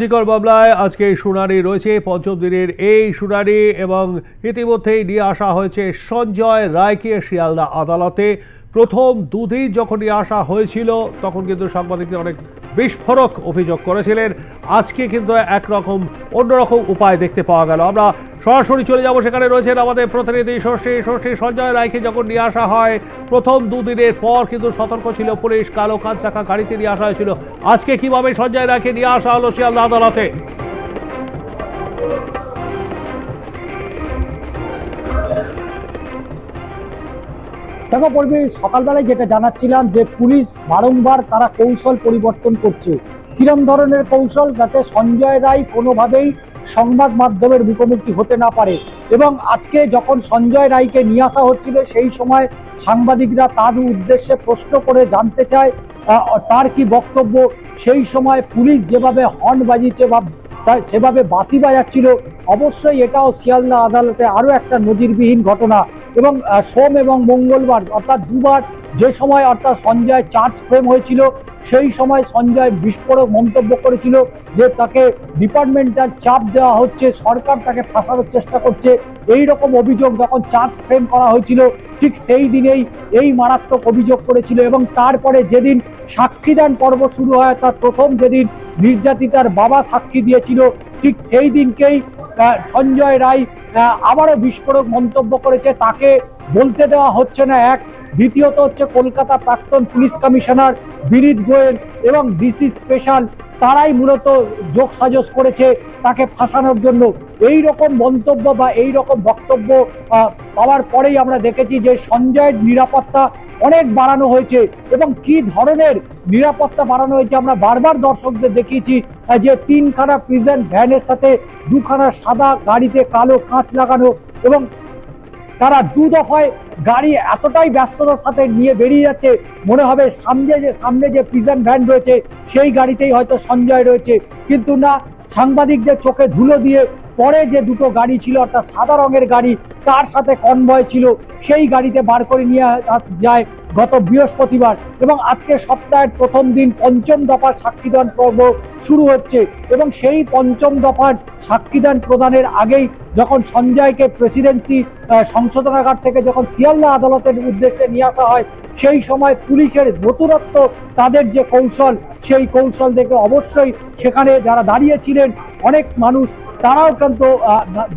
জিকর মামলায় আজকে শুনানি রয়েছে। পঞ্চম দিনের এই শুনানি এবং ইতিমধ্যেই নিয়ে আসা হয়েছে সঞ্জয় রায়কে শিয়ালদা আদালতে। প্রথম দুদিন যখন নিয়ে আসা হয়েছিল, তখন কিন্তু সাংবাদিকদের অনেক বিস্ফোরক অভিযোগ করেছিলেন। আজকে কিন্তু একরকম, অন্যরকম উপায় দেখতে পাওয়া গেল। আমরা সরাসরি চলে যাব সেখানে রয়েছেন আমাদের প্রতিনিধি ষষ্ঠী ষষ্ঠী সঞ্জয় রায়কে যখন নিয়ে আসা হয়, প্রথম দুদিনের পর কিন্তু সতর্ক ছিল পুলিশ, কালো কাজ রাখা গাড়িতে নিয়ে আসা হয়েছিল। আজকে কীভাবে সঞ্জয় রায়কে নিয়ে আসা হলো শিয়ালদা আদালতে? দেখো পড়বে সকালবেলায় যেটা জানাচ্ছিলাম যে পুলিশ বারংবার তারা কৌশল পরিবর্তন করছে। কিরম ধরনের কৌশল যাতে সঞ্জয় রায় কোনোভাবেই সংবাদ মাধ্যমের মুখোমুখি হতে না পারে। এবং আজকে যখন সঞ্জয় রায়কে নিয়ে আসা হচ্ছিল, সেই সময় সাংবাদিকরা তার উদ্দেশ্যে প্রশ্ন করে জানতে চায় তার কি বক্তব্য? সেই সময় পুলিশ যেভাবে হর্ন বাজিয়েছে বা সেভাবে বাসি বাজাচ্ছিল, অবশ্যই এটাও শিয়ালদা আদালতে আরও একটা নজিরবিহীন ঘটনা। এবং সোম এবং মঙ্গলবার, অর্থাৎ দুবার যে সময়, অর্থাৎ সঞ্জয় চার্জ ফ্রেম হয়েছিল সেই সময় সঞ্জয় বিস্ফোরক মন্তব্য করেছিল যে তাকে ডিপার্টমেন্টাল চাপ দেওয়া হচ্ছে, সরকার তাকে ফাঁসানোর চেষ্টা করছে। এই রকম অভিযোগ যখন চার্জ ফ্রেম করা হয়েছিল, ঠিক সেই দিনেই এই মারাত্মক অভিযোগ করেছিল এবং তারপরে যেদিন সাক্ষীদান পর্ব শুরু হয় তার প্রথম যেদিন নির্যাতিতার বাবা সাক্ষী দিয়েছিল, ঠিক সেই দিনকেই সঞ্জয় রায় আবারও বিস্ফোরক মন্তব্য করেছে। তাকে বলতে দেওয়া হচ্ছে না এক। দ্বিতীয়ত হচ্ছে কলকাতা প্রাক্তন পুলিশ কমিশনার বিনীত গোয়েল এবং ডিসি স্পেশাল। তারাই মূলত যোগ সাজস করেছে তাকে ফাঁসানোর জন্য। এই রকম মন্তব্য বা এই রকম বক্তব্য পাওয়ার পরেই আমরা দেখেছি যে সঞ্জয়ের নিরাপত্তা অনেক বাড়ানো হয়েছে এবং কি ধরনের নিরাপত্তা বাড়ানো হয়েছে আমরা বারবার দর্শকদের দেখিয়েছি যে তিনখানা প্রিজেন্ট ভ্যানের সাথে দুখানা সাদা গাড়িতে কালো কাঁচ লাগানো এবং তারা দু দফায় গাড়ি এতটাই ব্যস্ততার সাথে নিয়ে বেরিয়ে যাচ্ছে। মনে হবে সামনে যে সামনে যে প্রিজন ভ্যান রয়েছে, সেই গাড়িতেই হয়তো সঞ্জয় রয়েছে। কিন্তু না, সাংবাদিকদের চোখে ধুলো দিয়ে পরে যে দুটো গাড়ি ছিল, অর্থাৎ সাদা রঙের গাড়ি, তার সাথে কনভয় ছিল, সেই গাড়িতে বার করে নিয়ে যায়। গত বৃহস্পতিবার এবং আজকে সপ্তাহের প্রথম দিন পঞ্চম দফার সাক্ষীদান পর্ব শুরু হচ্ছে এবং সেই পঞ্চম দফার সাক্ষীদান প্রদানের আগেই যখন সঞ্জয়কে প্রেসিডেন্সি সংশোধনাগার থেকে যখন শিয়ালদা আদালতের উদ্দেশ্যে নিয়ে আসা হয়, সেই সময় পুলিশের নতুনত্ব তাদের যে কৌশল, সেই কৌশল দেখে অবশ্যই সেখানে যারা দাঁড়িয়েছিলেন অনেক মানুষ, তারাও কিন্তু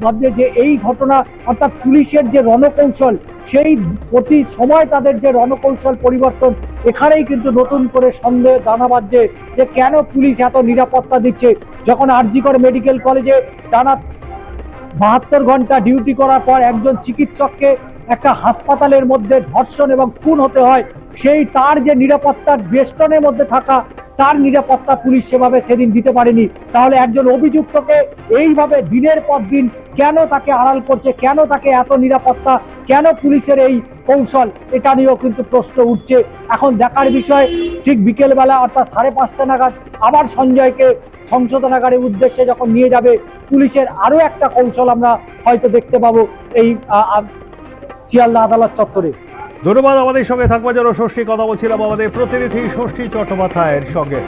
ভাবছে যে এই ঘটনা অর্থাৎ পুলিশের যে রণকৌশল, সেই প্রতি সময় তাদের যে রণকৌশল পরিবর্তন, এখানেই কিন্তু নতুন করে সন্দেহ দানা বাজছে যে কেন পুলিশ এত নিরাপত্তা দিচ্ছে। যখন আরজিকর মেডিকেল কলেজে টানা বাহাত্তর ঘণ্টা ডিউটি করার পর একজন চিকিৎসককে একটা হাসপাতালের মধ্যে ধর্ষণ এবং খুন হতে হয়, সেই তার যে নিরাপত্তার বেষ্টনের মধ্যে থাকা তার নিরাপত্তা পুলিশ সেভাবে সেদিন দিতে পারেনি। তাহলে একজন অভিযুক্তকে এইভাবে দিনের পর দিন কেন তাকে আড়াল করছে, কেন তাকে এত নিরাপত্তা, কেন পুলিশের এই কৌশল? এটা নিয়েও কিন্তু প্রশ্ন উঠছে। এখন দেখার বিষয়, ঠিক বিকেলবেলা অর্থাৎ সাড়ে পাঁচটা নাগাদ আবার সঞ্জয়কে সংশোধনাগারের উদ্দেশ্যে যখন নিয়ে যাবে, পুলিশের আরও একটা কৌশল আমরা হয়তো দেখতে পাবো এই শিয়ালদা আদালত চত্বরে। ধন্যবাদ আমাদের সঙ্গে থাকবার জন্য। ষষ্ঠী কথা বলছিলাম আমাদের প্রতিনিধি ষষ্ঠী চট্টোপাধ্যায়ের সঙ্গে।